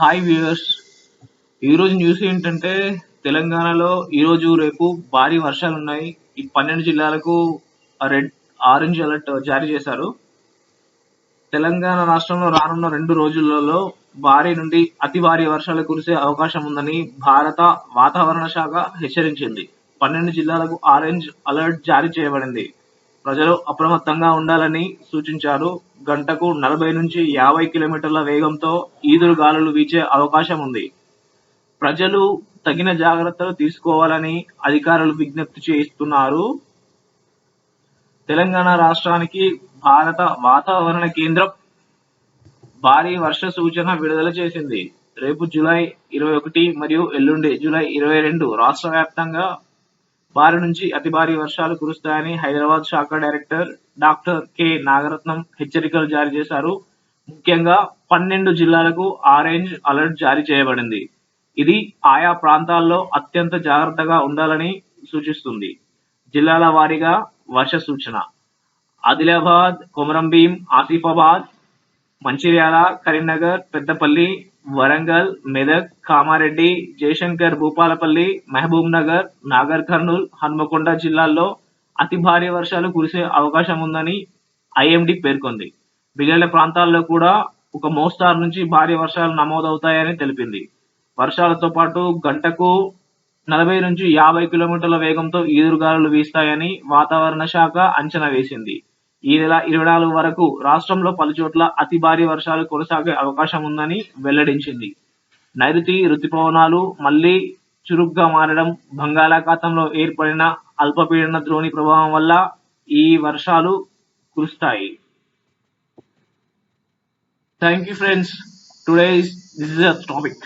Hi viewers ఈరోజు news ఏంటంటే తెలంగాణలో ఈరోజు రేపు భారీ వర్షాలు ఉన్నాయి. ఈ పన్నెండు జిల్లాలకు రెడ్ ఆరెంజ్ అలర్ట్ జారీ చేశారు. తెలంగాణ రాష్ట్రంలో రానున్న రెండు రోజులలో భారీ నుండి అతి భారీ వర్షాలు కురిసే అవకాశం ఉందని భారత వాతావరణ శాఖ హెచ్చరించింది. పన్నెండు జిల్లాలకు ఆరెంజ్ అలర్ట్ జారీ చేయబడింది. ప్రజలు అప్రమత్తంగా ఉండాలని సూచించారు. గంటకు నలభై నుంచి యాభై కిలోమీటర్ల వేగంతో ఈదురు గాలులు వీచే అవకాశం ఉంది. ప్రజలు తగిన జాగ్రత్తలు తీసుకోవాలని అధికారులు విజ్ఞప్తి చేస్తున్నారు. తెలంగాణ రాష్ట్రానికి భారత వాతావరణ కేంద్రం భారీ వర్ష సూచన విడుదల చేసింది. రేపు జూలై ఇరవై ఒకటి మరియు ఎల్లుండి జూలై ఇరవై రెండు రాష్ట్ర వ్యాప్తంగా భారీ నుంచి అతి భారీ వర్షాలు కురుస్తాయని హైదరాబాద్ శాఖ డైరెక్టర్ డాక్టర్ కె. నాగరత్నం హెచ్చరికలు జారీ చేశారు. ముఖ్యంగా పన్నెండు జిల్లాలకు ఆరెంజ్ అలర్ట్ జారీ చేయబడింది. ఇది ఆయా ప్రాంతాల్లో అత్యంత జాగ్రత్తగా ఉండాలని సూచిస్తుంది. జిల్లాల వారీగా వర్ష సూచన. ఆదిలాబాద్ కొమరంభీం ఆసిఫాబాద్ మంచిర్యాల కరీంనగర్ పెద్దపల్లి వరంగల్ మెదక్ కామారెడ్డి జయశంకర్ భూపాలపల్లి మహబూబ్ నగర్ నాగర్ కర్నూల్ హన్మకొండ జిల్లాల్లో అతి భారీ వర్షాలు కురిసే అవకాశం ఉందని ఐఎండి పేర్కొంది. మిగిలిన ప్రాంతాల్లో కూడా ఒక మోస్తారు నుంచి భారీ వర్షాలు నమోదవుతాయని తెలిపింది. వర్షాలతో పాటు గంటకు నలభై నుంచి యాభై కిలోమీటర్ల వేగంతో ఈదురుగాలులు వీస్తాయని వాతావరణ శాఖ అంచనా వేసింది. ఈ నెల ఇరవై నాలుగు వరకు రాష్ట్రంలో పలుచోట్ల అతి భారీ వర్షాలు కొనసాగే అవకాశం ఉందని వెల్లడించింది. నైరుతి రుతుపవనాలు మళ్ళీ చురుగ్గా మారడం బంగాళాఖాతంలో ఏర్పడిన అల్పపీడన ద్రోణి ప్రభావం వల్ల ఈ వర్షాలు కురుస్తాయి. Thank you friends today this is topic